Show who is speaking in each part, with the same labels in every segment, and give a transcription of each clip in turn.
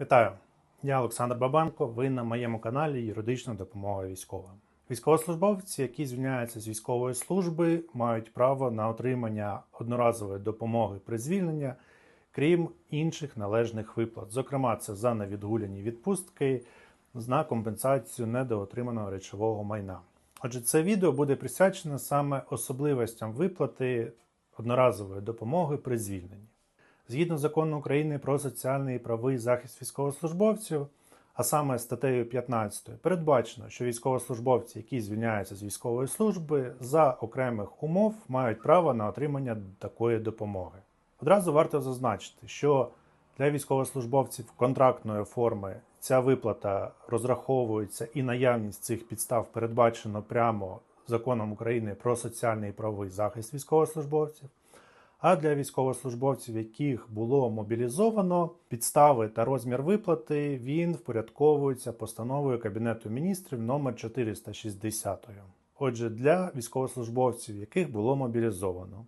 Speaker 1: Вітаю! Я Олександр Бабанко. Ви на моєму каналі Юридична допомога військовим. Військовослужбовці, які звільняються з військової служби, мають право на отримання одноразової допомоги при звільненні, крім інших належних виплат. Зокрема, це за невідгуляні відпустки на компенсацію недоотриманого речового майна. Отже, це відео буде присвячене саме особливостям виплати одноразової допомоги при звільненні. Згідно закону України про соціальний і правовий захист військовослужбовців, а саме статтею 15, передбачено, що військовослужбовці, які звільняються з військової служби, за окремих умов мають право на отримання такої допомоги. Одразу варто зазначити, що для військовослужбовців контрактної форми ця виплата розраховується і наявність цих підстав передбачено прямо законом України про соціальний і правовий захист військовослужбовців. А для військовослужбовців, яких було мобілізовано, підстави та розмір виплати він впорядковується постановою Кабінету міністрів номер 460. Отже, для військовослужбовців, яких було мобілізовано,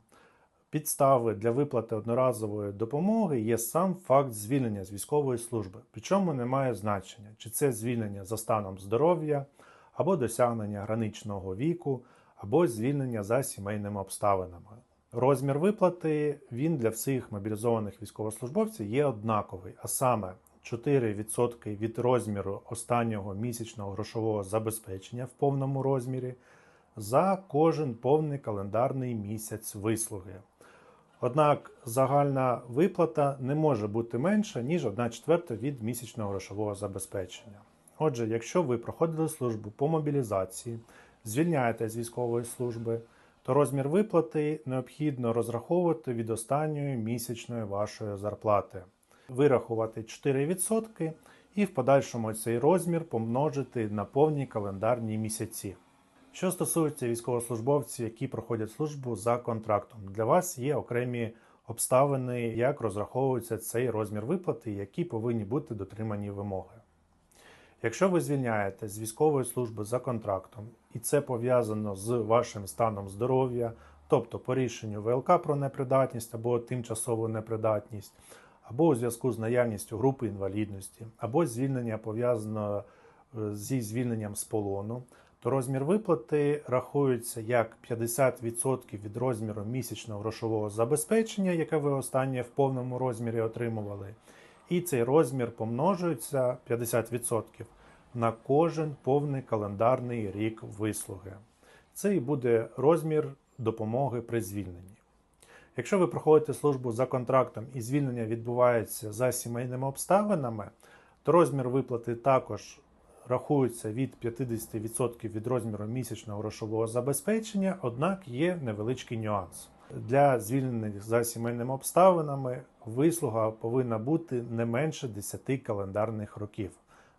Speaker 1: підстави для виплати одноразової допомоги є сам факт звільнення з військової служби. Причому немає значення, чи це звільнення за станом здоров'я, або досягнення граничного віку, або звільнення за сімейними обставинами. Розмір виплати він для всіх мобілізованих військовослужбовців є однаковий, а саме 4% від розміру останнього місячного грошового забезпечення в повному розмірі за кожен повний календарний місяць вислуги. Однак загальна виплата не може бути менша, ніж 1 четверта від місячного грошового забезпечення. Отже, якщо ви проходили службу по мобілізації, звільняєте з військової служби, то розмір виплати необхідно розраховувати від останньої місячної вашої зарплати, вирахувати 4% і в подальшому цей розмір помножити на повні календарні місяці. Що стосується військовослужбовців, які проходять службу за контрактом, для вас є окремі обставини, як розраховується цей розмір виплати, які повинні бути дотримані вимоги. Якщо ви звільняєте з військової служби за контрактом, і це пов'язано з вашим станом здоров'я, тобто по рішенню ВЛК про непридатність або тимчасову непридатність, або у зв'язку з наявністю групи інвалідності, або звільнення пов'язано е, зі звільненням з полону, то розмір виплати рахується як 50% від розміру місячного грошового забезпечення, яке ви останнє в повному розмірі отримували. І цей розмір помножується 50% на кожен повний календарний рік вислуги. Це і буде розмір допомоги при звільненні. Якщо ви проходите службу за контрактом і звільнення відбувається за сімейними обставинами, то розмір виплати також рахується від 50% від розміру місячного грошового забезпечення, однак є невеличкий нюанс. Для звільнених за сімейними обставинами вислуга повинна бути не менше 10 календарних років.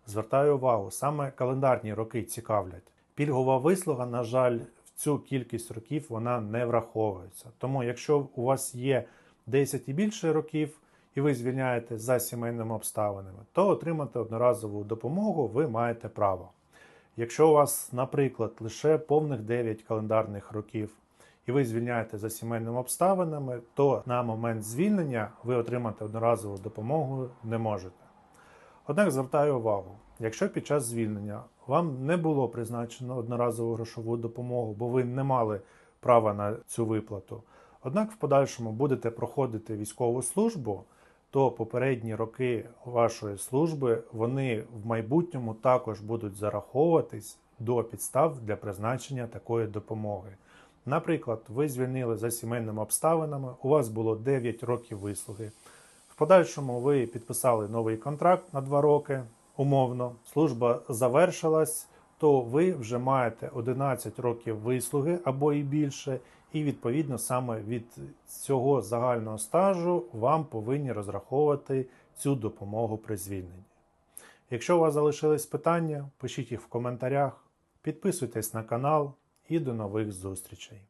Speaker 1: Звертаю увагу, саме календарні роки цікавлять. Пільгова вислуга, на жаль, в цю кількість років вона не враховується. Тому, якщо у вас є 10 і більше років, і ви звільняєте за сімейними обставинами, то отримати одноразову допомогу ви маєте право. Якщо у вас, наприклад, лише повних 9 календарних років, і ви звільняєте за сімейними обставинами, то на момент звільнення ви отримати одноразову допомогу не можете. Однак звертаю увагу, якщо під час звільнення вам не було призначено одноразову грошову допомогу, бо ви не мали права на цю виплату, однак в подальшому будете проходити військову службу, то попередні роки вашої служби вони в майбутньому також будуть зараховуватись до підстав для призначення такої допомоги. Наприклад, ви звільнили за сімейними обставинами, у вас було 9 років вислуги. В подальшому ви підписали новий контракт на 2 роки, умовно, служба завершилась, то ви вже маєте 11 років вислуги або і більше, і відповідно саме від цього загального стажу вам повинні розраховувати цю допомогу при звільненні. Якщо у вас залишились питання, пишіть їх в коментарях, підписуйтесь на канал і до нових зустрічей.